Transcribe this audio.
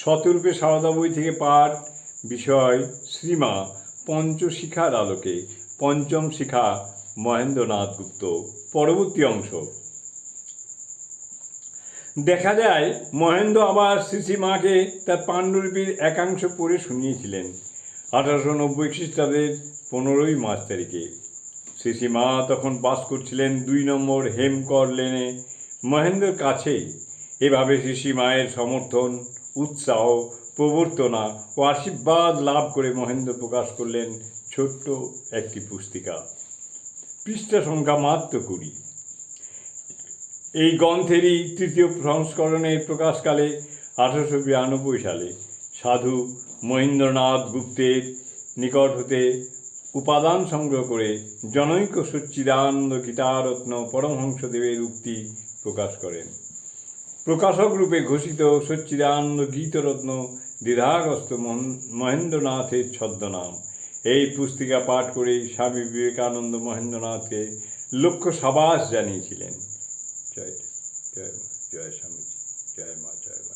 শতরূপে সারদা বই থেকে পাঠ বিষয় শ্রীমা পঞ্চশিখার আলোকে পঞ্চম শিখা মহেন্দ্রনাথ গুপ্ত। পরবর্তী অংশ। দেখা যায়, মহেন্দ্র আবার শ্রীশ্রীমাকে তার পাণ্ডুলিপির একাংশ পড়ে শুনিয়েছিলেন। আঠারোশো নব্বই খ্রিস্টাব্দের পনেরোই মার্চ তারিখে। শ্রীশ্রীমা তখন বাস করছিলেন দুই নম্বর হেমকর লেনে। মহেন্দ্রের কাছেই। এভাবে শ্রী মায়ের সমর্থন উৎসাহ, প্রবর্তনা ও আশীর্বাদ লাভ করে মহেন্দ্র প্রকাশ করলেন ছোট্ট একটি পুস্তিকা। পৃষ্ঠা সংখ্যা মাত্র কুড়ি। এই গ্রন্থেরই তৃতীয় সংস্করণের প্রকাশকালে আঠারোশো বিরানব্বই সালে সাধু মহেন্দ্রনাথ গুপ্তের নিকট হতে উপাদান সংগ্রহ করে জনৈক সচ্চিদানন্দ গীতারত্ন পরমহংসদেবের উক্তি প্রকাশ করেন। প্রকাশক রূপে ঘোষিত সচ্চিদানন্দ গীতরত্ন দ্বিধাগ্রস্ত মহেন- মহেন্দ্রনাথের ছদ্মনাম। এই পুস্তিকা পাঠ করে স্বামী বিবেকানন্দ মহেন্দ্রনাথকে লক্ষ্য সাবাস জানিয়েছিলেন। জয় জয় জয় স্বামীজি। জয় মা জয় মা